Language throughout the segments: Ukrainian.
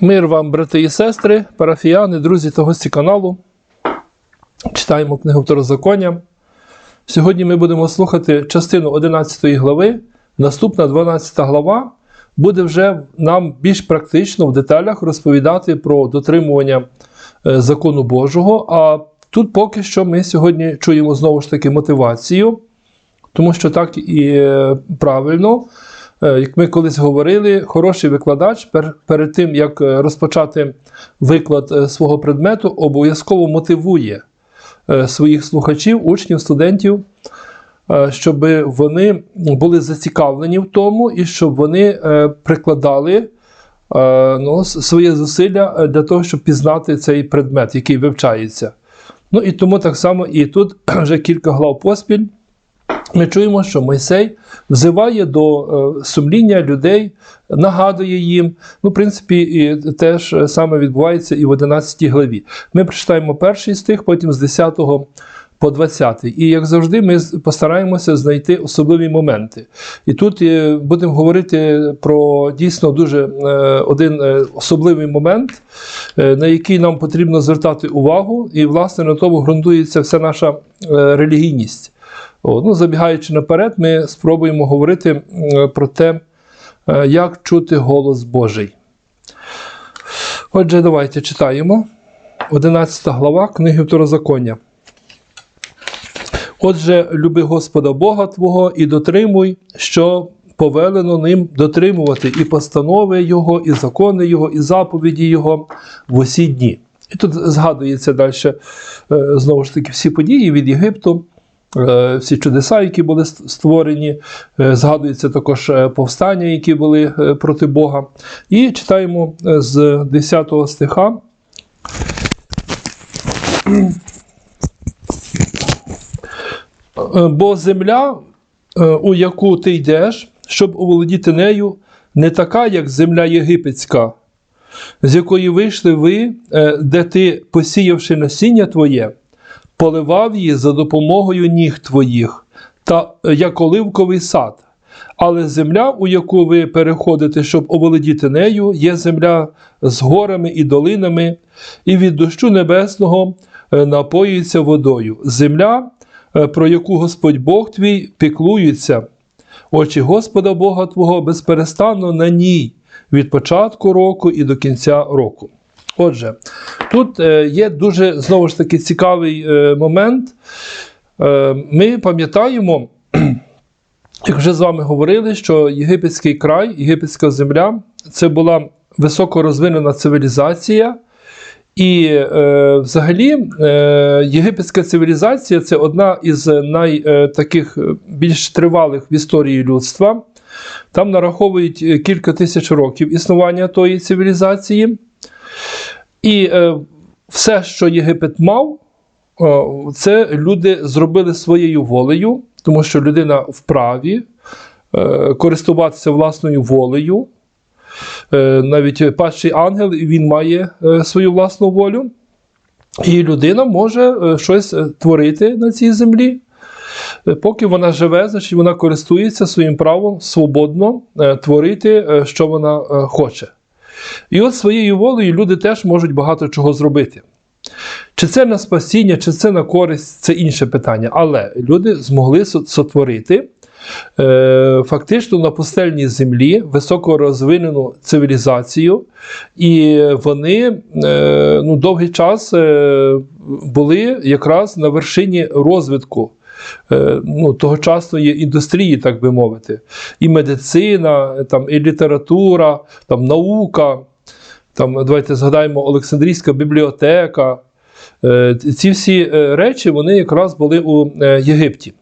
Мир вам, брати і сестри, парафіяни, друзі та гості каналу. Читаємо книгу Второзаконня. Сьогодні ми будемо слухати частину 11 глави. Наступна 12 глава буде вже нам більш практично в деталях розповідати про дотримування е, закону Божого. А тут поки що ми сьогодні чуємо знову ж таки мотивацію, тому що так і е, правильно. Е, Як ми колись говорили, хороший викладач пер- перед тим, як е, розпочати виклад е, свого предмету, обов'язково мотивує своїх слухачів, учнів, студентів, щоб вони були зацікавлені в тому і щоб вони прикладали ну, своє зусилля для того, щоб пізнати цей предмет, який вивчається. Ну і тому так само і тут вже кілька глав поспіль. Ми чуємо, що Мойсей взиває до е, сумління людей, нагадує їм. Ну, в принципі, і теж е, саме відбувається і в 11 главі. Ми прочитаємо перший стих, потім з 10 по 20. І як завжди, ми постараємося знайти особливі моменти. І тут е, будемо говорити про дійсно дуже е, один особливий момент, на який нам потрібно звертати увагу, і, власне, на тому ґрунтується вся наша релігійність. Ну, забігаючи наперед, ми спробуємо говорити про те, е, як чути голос Божий. Отже, давайте читаємо 11 глава книги Второзаконня. Отже, люби Господа Бога Твого і дотримуй, що повелено ним дотримувати і постанови Його, і закони Його, і заповіді Його в усі дні. І тут згадується далі е, знову ж таки всі події від Єгипту, всі чудеса, які були створені, е, згадується також е, повстання, які були е, проти Бога. І читаємо е, з 10 стиха. Е, Бо земля, е, у яку ти йдеш, щоб оволодіти нею, не така, як земля єгипетська, з якої вийшли ви, е, де ти, посіявши насіння твоє, поливав її за допомогою ніг твоїх, та е, як оливковий сад. Але земля, у яку ви переходите, щоб оволодіти нею, є земля з горами і долинами, і від дощу небесного е, напоюється водою. Земля, е, про яку Господь Бог твій піклується. Очі Господа Бога Твого безперестанно на ній від початку року і до кінця року. Отже, тут е, є дуже знову ж таки цікавий е, момент. Е, Ми пам'ятаємо, як вже з вами говорили, що єгипетський край, єгипетська земля це була високо розвинена цивілізація. І е, взагалі е, єгипетська цивілізація це одна із най, е, більш тривалих в історії людства. Там нараховують кілька тисяч років існування тої цивілізації. І е, все, що Єгипет мав, е, це люди зробили своєю волею, тому що людина вправі е, користуватися власною волею. Е, навіть падший ангел він має е, свою власну волю, і людина може е, щось е, творити на цій землі. Е, Поки вона живе, значить вона користується своїм правом свободно е, творити, що вона хоче. І от своєю волею люди теж можуть багато чого зробити. Чи це на спасіння, чи це на користь, це інше питання. Але люди змогли сотворити е, фактично на пустельній землі високорозвинену цивілізацію, і вони е, ну, довгий час е, були якраз на вершині розвитку. Е, Ну, тогочасної індустрії, так би мовити, і медицина, там, і література, там, наука, там, давайте згадаємо Олександрійська бібліотека. Е, Ці всі е, речі вони якраз були у Єгипті.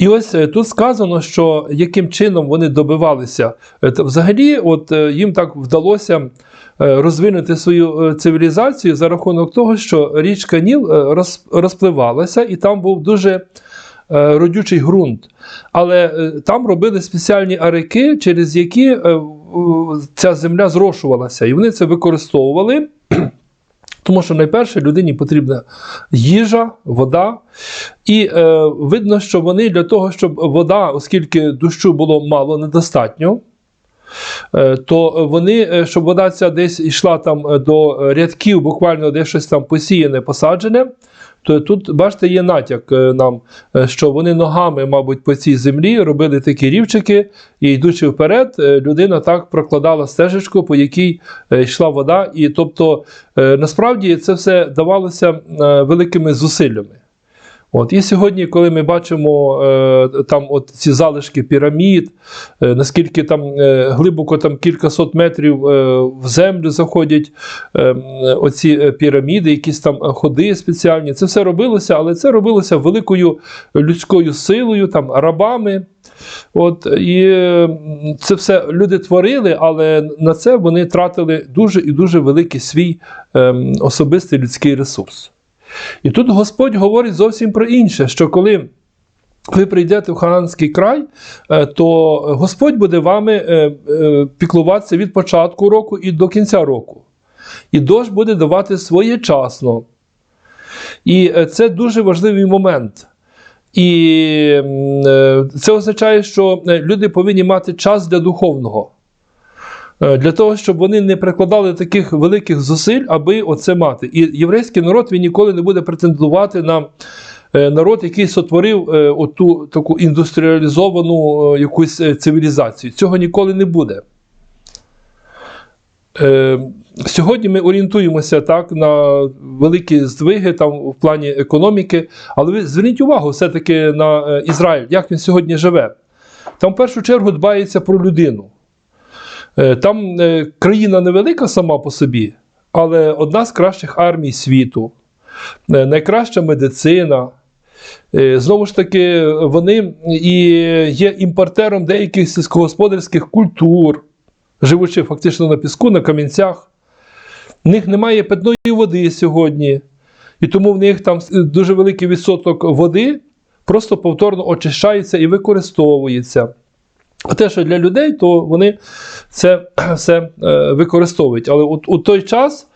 І ось е, тут сказано, що яким чином вони добивалися. Е, Взагалі, от е, їм так вдалося розвинути свою цивілізацію за рахунок того, що річка Ніл розпливалася, і там був дуже родючий ґрунт. Але там робили спеціальні арики, через які ця земля зрошувалася, і вони це використовували. Тому що найперше людині потрібна їжа, вода. І е, видно, що вони для того, щоб вода, оскільки дощу було мало, недостатньо, то вони, е, щоб вода ця десь йшла там е, до рядків, буквально де щось там посіяне, посаджене, то тут, бачите, є натяк е, нам, е, що вони ногами, мабуть, по цій землі робили такі рівчики, і йдучи вперед, е, людина так прокладала стежечку, по якій е, йшла вода. І тобто, е, насправді це все давалося е, великими зусиллями. От і сьогодні, коли ми бачимо е, там от ці залишки пірамід, е, наскільки там е, глибоко там кількасот метрів е, в землю заходять е, оці е, піраміди, якісь там ходи спеціальні, це все робилося, але це робилося великою людською силою, там рабами. От і це все люди творили, але на це вони тратили дуже і дуже великий свій е, особистий людський ресурс. І тут Господь говорить зовсім про інше, що коли ви прийдете в Хаанський край, е, то Господь буде вами е, е, піклуватися від початку року і до кінця року. І дощ буде давати своєчасно. І це дуже важливий момент. І це означає, що люди повинні мати час для духовного. Е, Для того, щоб вони не прикладали таких великих зусиль, аби оце мати. І єврейський народ він ніколи не буде претендувати на е, народ, який сотворив е, оту таку індустріалізовану якусь цивілізацію. Цього ніколи не буде. Сьогодні ми орієнтуємося так на великі здвиги там в плані економіки, але ви зверніть увагу все-таки на Ізраїль, як він сьогодні живе. Там в першу чергу дбається про людину. Е, Там е, країна невелика сама по собі, але одна з кращих армій світу, е, найкраща медицина. Знову ж таки, вони і є імпортером деяких сільськогосподарських культур, живучи фактично на піску, на камінцях. В них немає питної води сьогодні, і тому в них там дуже великий відсоток води просто повторно очищається і використовується. А те, що для людей, то вони це все е, використовують. Але от у той час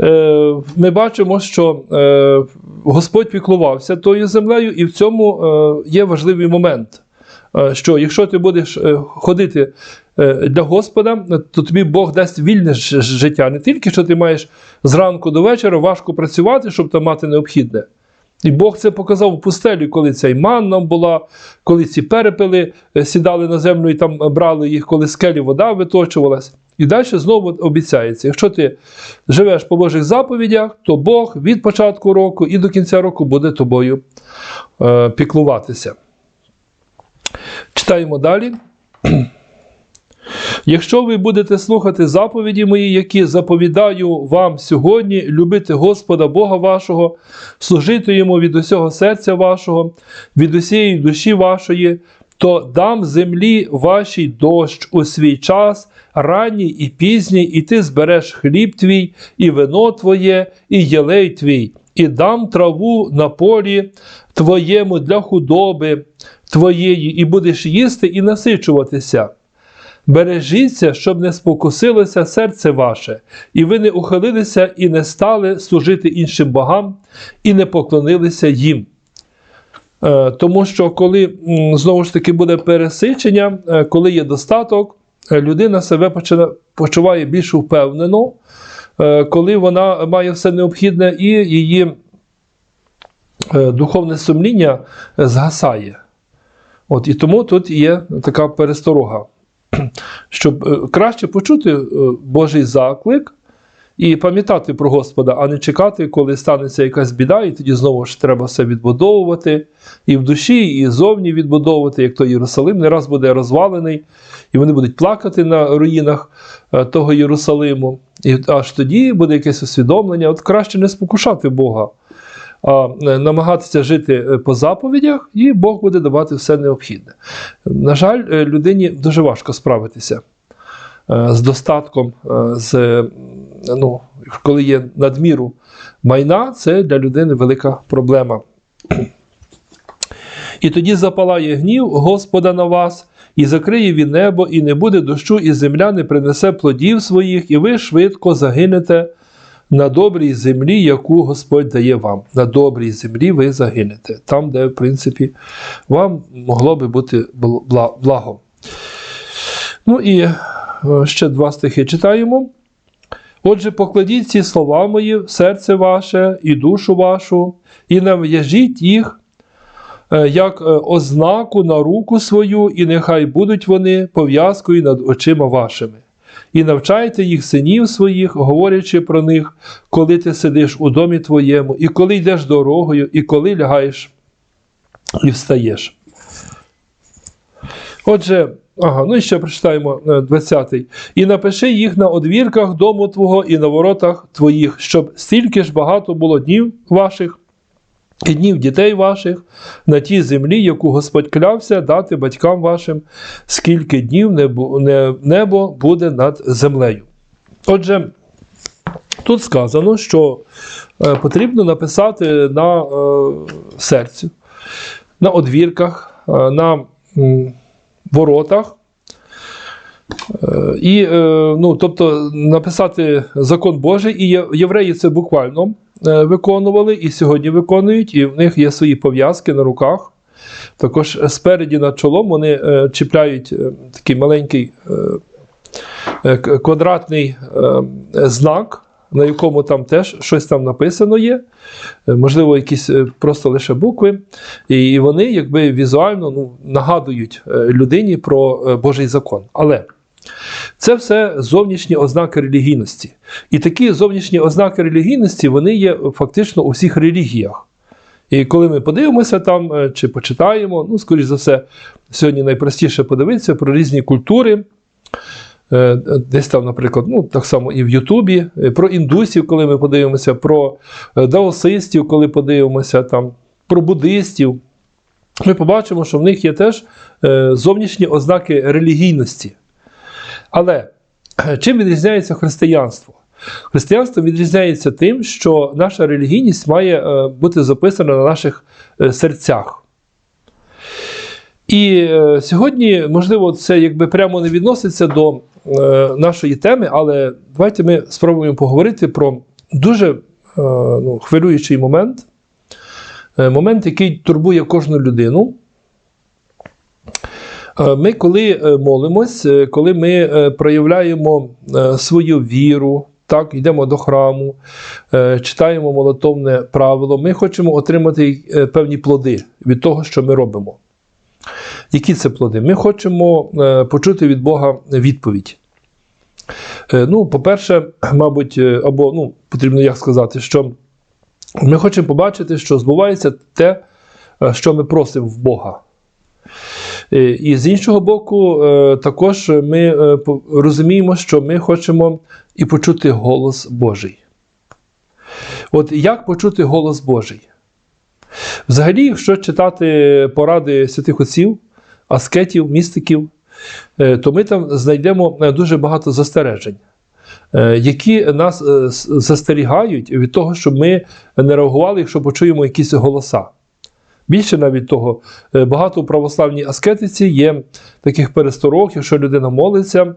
е, ми бачимо, що е, Господь піклувався тою землею, і в цьому є важливий момент. Що якщо ти будеш ходити для Господа, то тобі Бог дасть вільне життя. Не тільки що ти маєш зранку до вечора важко працювати, щоб там мати необхідне. І Бог це показав у пустелі, коли ця й манна була, коли ці перепели е, сідали на землю і там брали їх, коли скелі вода виточувалась. І далі знову обіцяється: якщо ти живеш по Божих заповідях, то Бог від початку року і до кінця року буде тобою е, піклуватися. Читаємо далі. Якщо ви будете слухати заповіді мої, які заповідаю вам сьогодні, любити Господа Бога вашого, служити йому від усього серця вашого, від усієї душі вашої, то дам землі вашій дощ у свій час, ранній і пізній, і ти збереш хліб твій, і вино твоє, і єлей твій, і дам траву на полі твоєму для худоби твоєї, і будеш їсти і насичуватися. Бережіться, щоб не спокусилося серце ваше, і ви не ухилилися і не стали служити іншим богам, і не поклонилися їм. Е, Тому що коли знову ж таки буде пересичення, е, коли є достаток, е, людина себе почуває більш впевнено, коли вона має все необхідне, і її духовне сумління згасає. От, і тому тут є така пересторога щоб е, краще почути е, Божий заклик і пам'ятати про Господа, а не чекати, коли станеться якась біда, і тоді знову ж треба все відбудовувати і в душі, і зовні відбудовувати, як той Єрусалим не раз буде розвалений, і вони будуть плакати на руїнах е, того Єрусалиму. І аж тоді буде якесь усвідомлення. От краще не спокушати Бога. Е, намагатися жити е, по заповідях, і Бог буде давати все необхідне. На жаль, е, людині дуже важко справитися з достатком, з, ну, коли є надміру майна, це для людини велика проблема. І тоді запалає гнів Господа на вас, і закриє він небо, і не буде дощу, і земля не принесе плодів своїх, і ви швидко загинете на добрій землі, яку Господь дає вам. На добрій землі ви загинете. Там, де, в принципі, вам могло би бути бл- благо. Ну і е, ще два стихи читаємо. Отже, покладіть ці слова мої в серце ваше і душу вашу, і нав'яжіть їх е, як е, ознаку на руку свою, і нехай будуть вони пов'язкою над очима вашими. І навчайте їх синів своїх, говорячи про них, коли ти сидиш у домі твоєму, і коли йдеш дорогою, і коли лягаєш і встаєш. Отже, ага, ну і ще прочитаємо е, 20-й. І напиши їх на одвірках дому твого і на воротах твоїх, щоб стільки ж багато було днів ваших і днів дітей ваших на тій землі, яку Господь клявся дати батькам вашим, скільки днів небо, буде над землею. Отже, тут сказано, що е, потрібно написати на е, серці, на одвірках, е, на воротах. І, ну, тобто, написати закон Божий, і євреї це буквально виконували, і сьогодні виконують, і в них є свої пов'язки на руках. Також спереді над чолом вони е, чіпляють е, такий маленький е, е, квадратний е, знак, на якому там теж щось там написано є, Е, можливо, якісь е, просто лише букви. І вони якби візуально ну, нагадують е, людині про е, Божий закон. Але це все зовнішні ознаки релігійності. І такі зовнішні ознаки релігійності вони є фактично у всіх релігіях. І коли ми подивимося там е, чи почитаємо, ну, скоріш за все, сьогодні найпростіше подивитися про різні культури. Е, Десь там, наприклад, ну так само і в Ютубі, е, про індусів, коли ми подивимося, про даосистів, коли подивимося, там, про буддистів, ми побачимо, що в них є теж зовнішні ознаки релігійності. Але е, чим відрізняється християнство? Християнство відрізняється тим, що наша релігійність має е, бути записана на наших е, серцях. І сьогодні, можливо, це якби прямо не відноситься до нашої теми, але давайте ми спробуємо поговорити про дуже ну, хвилюючий момент. Момент, який турбує кожну людину. Е, Ми, коли е, молимось, е, коли ми проявляємо свою віру, так, йдемо до храму, читаємо молитовне правило, ми хочемо отримати певні плоди від того, що ми робимо. Які це плоди? Ми хочемо почути від Бога відповідь. Ну, по-перше, мабуть, або ну, потрібно як сказати, що ми хочемо побачити, що збувається те, що ми просимо в Бога. Е, І з іншого боку, е, також ми е, розуміємо, що ми хочемо і почути голос Божий. От як почути голос Божий? Взагалі, якщо читати поради святих отців, аскетів, містиків, то ми там знайдемо дуже багато застережень, які нас застерігають від того, щоб ми не реагували, якщо почуємо якісь голоса. Більше навіть того, е, багато у православній аскетиці є таких пересторог, якщо людина молиться,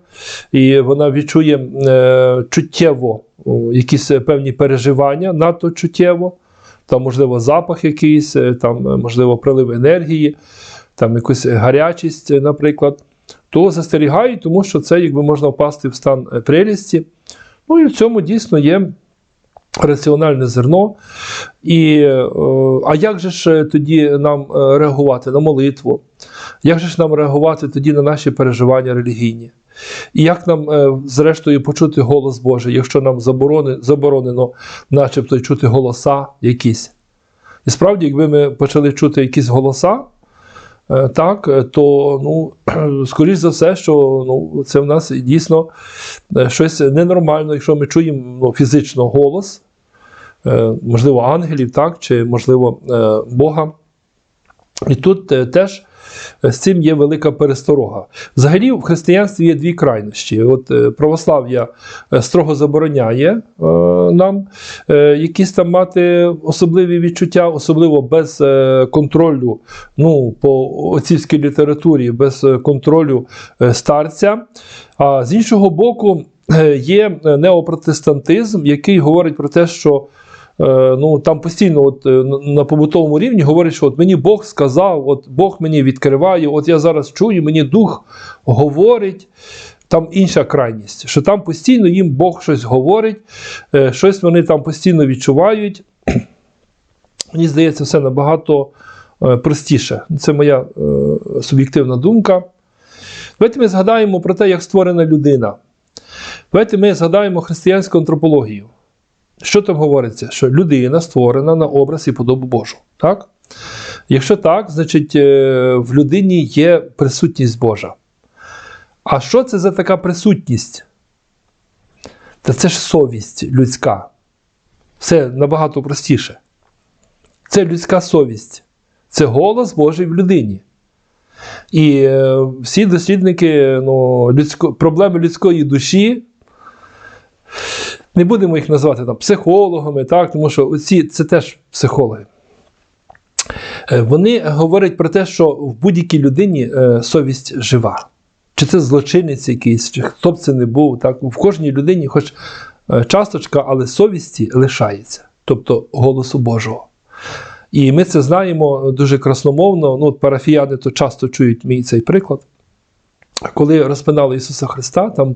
і вона відчує е, чуттєво якісь певні переживання, надто чуттєво, там, можливо, запах якийсь, е, там, е, можливо, прилив енергії, там якусь гарячість, е, наприклад, то застерігають, тому що це якби можна впасти в стан е, прелісті. Ну і в цьому дійсно є раціональне зерно. І, е, а як же ж тоді нам е, реагувати на молитву? Як же ж нам реагувати тоді на наші переживання релігійні? І як нам, е, зрештою, почути голос Божий, якщо нам заборонено, начебто, чути голоса якісь? І справді, якби ми почали чути якісь голоса, так, то ну, скоріш за все, що ну, це в нас дійсно щось ненормально, якщо ми чуємо ну, фізично голос, можливо, ангелів, так, чи, можливо, е, Бога. І тут е, теж з цим є велика пересторога. Взагалі, в християнстві є дві крайності. От е, православ'я е, строго забороняє е, нам е, якісь там мати особливі відчуття, особливо без е, контролю, ну, по отцівській літературі, без е, контролю е, старця. А з іншого боку, е, є неопротестантизм, який говорить про те, що Е, ну там постійно, от е, на- побутовому рівні говорять, що от мені Бог сказав, от Бог мені відкриває, от я зараз чую, мені дух говорить. там інша крайність, що там постійно їм Бог щось говорить, е, щось вони там постійно відчувають. Мені здається, все набагато е, простіше. Це моя е, суб'єктивна думка. Давайте ми згадаємо про те, як створена людина. Давайте ми згадаємо християнську антропологію. Що там говориться? Що людина створена на образ і подобу Божу. Так? Якщо так, значить е, в людині є присутність Божа. А що це за така присутність? Та це ж совість людська. Все набагато простіше. Це людська совість. Це голос Божий в людині. І е, всі дослідники ну, людсько, проблеми людської душі, не будемо їх називати там, психологами, так, тому що оці, це теж психологи. Е, Вони говорять про те, що в будь-якій людині е, совість жива. Чи це злочинець якийсь, чи хто б це не був. Так? В кожній людині, хоч е, часточка, але совісті лишається, тобто голосу Божого. І ми це знаємо дуже красномовно. Ну, парафіяни то часто чують мій цей приклад. Коли розпинали Ісуса Христа, там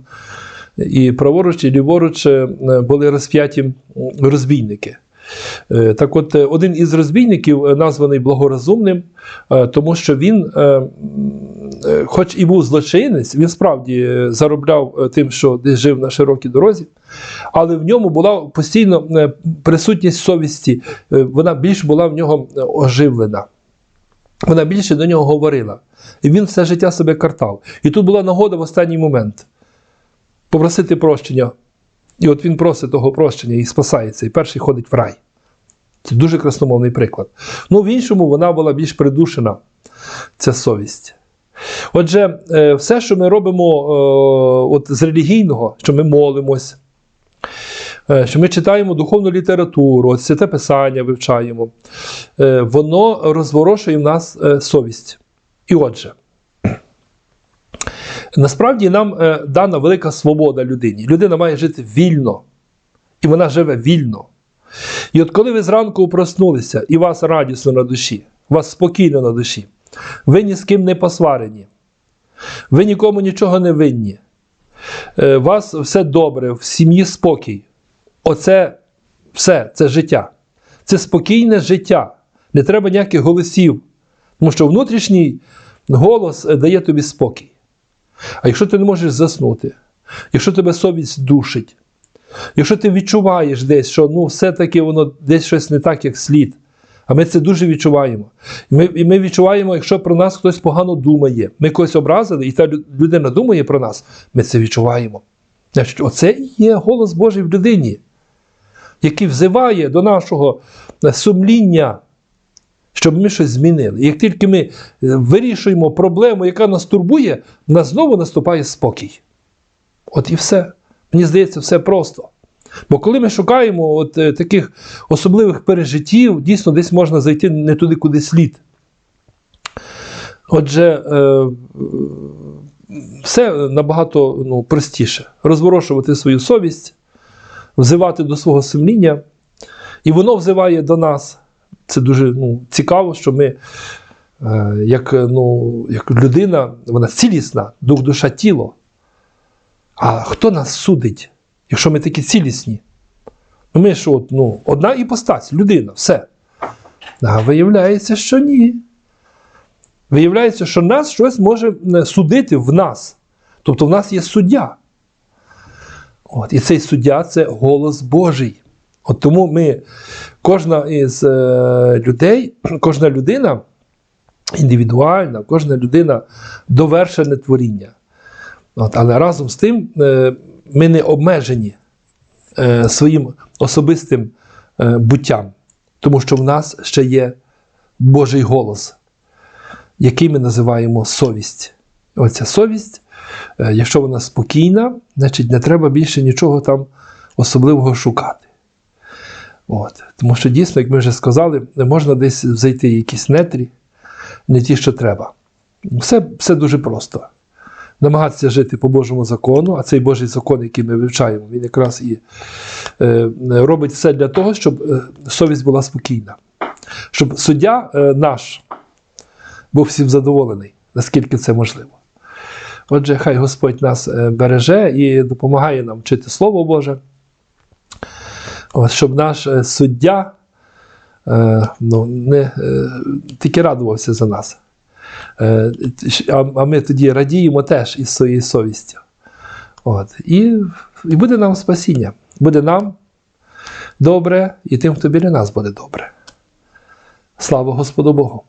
і праворуч, і ліворуч е, були розп'яті розбійники. Е, Так от, е, один із розбійників названий благорозумним, тому що він, хоч і був злочинець, він справді заробляв тим, що жив на широкій дорозі, але в ньому була постійно присутність совісті, вона більш була в нього оживлена. Вона більше до нього говорила. І він все життя себе картав. І тут була нагода в останній момент попросити прощення. І от він просить того прощення і спасається, і перший ходить в рай. Це дуже красномовний приклад. Ну, в іншому вона була більш придушена, ця совість. Отже, е, все, що ми робимо е, от з релігійного, що ми молимось, е, що ми читаємо духовну літературу, от святе писання вивчаємо, воно розворошує в нас совість. І отже, насправді нам е, дана велика свобода людині. Людина має жити вільно, і вона живе вільно. І от коли ви зранку проснулися, і вас радісно на душі, вас спокійно на душі, ви ні з ким не посварені, ви нікому нічого не винні, е, вас все добре, в сім'ї спокій. Оце все, це життя. Це спокійне життя. Не треба ніяких голосів. Тому що внутрішній голос е, дає тобі спокій. А якщо ти не можеш заснути, якщо тебе совість душить, якщо ти відчуваєш десь, що ну, все-таки воно десь щось не так, як слід, а ми це дуже відчуваємо. І ми, і ми відчуваємо, якщо про нас хтось погано думає, ми когось образили, і та людина думає про нас, ми це відчуваємо. Значить, оце і є голос Божий в людині, який взиває до нашого е, сумління, щоб ми щось змінили. І як тільки ми е, вирішуємо проблему, яка нас турбує, в нас знову наступає спокій. От і все. Мені здається, все просто. Бо коли ми шукаємо от, е, таких особливих пережиттів, дійсно десь можна зайти не туди, куди слід. Отже, е, все набагато ну, простіше. Розворошувати свою совість, взивати до свого сумління, і воно взиває до нас. Це дуже ну, цікаво, що ми, е, як, ну, як людина, вона цілісна, дух, душа, тіло. А хто нас судить, якщо ми такі цілісні? Ну, Ми ж от, ну, одна іпостась, людина, все. А виявляється, що ні. Виявляється, що нас щось може е, судити в нас. Тобто в нас є суддя. От, і цей суддя це голос Божий. От тому ми, кожна із е, людей, кожна людина індивідуальна, кожна людина довершене творіння. От, але разом з тим е, ми не обмежені е, своїм особистим буттям, тому що в нас ще є Божий голос, який ми називаємо совість. Оця совість, якщо вона спокійна, значить не треба більше нічого там особливого шукати. От. Тому що дійсно, як ми вже сказали, не можна десь зайти якісь нетрі, не ті, що треба. Все, все дуже просто. Намагатися жити по Божому закону, а цей Божий закон, який ми вивчаємо, він якраз і е, робить все для того, щоб е, совість була спокійна. Щоб суддя е, наш був всім задоволений, наскільки це можливо. Отже, хай Господь нас е, береже і допомагає нам вчити Слово Боже, щоб наш е, суддя е, ну, не е, тільки радувався за нас. А ми тоді радіємо теж із своєю совістю. От. І, і буде нам спасіння. Буде нам добре, і тим, хто біля нас буде добре. Слава Господу Богу!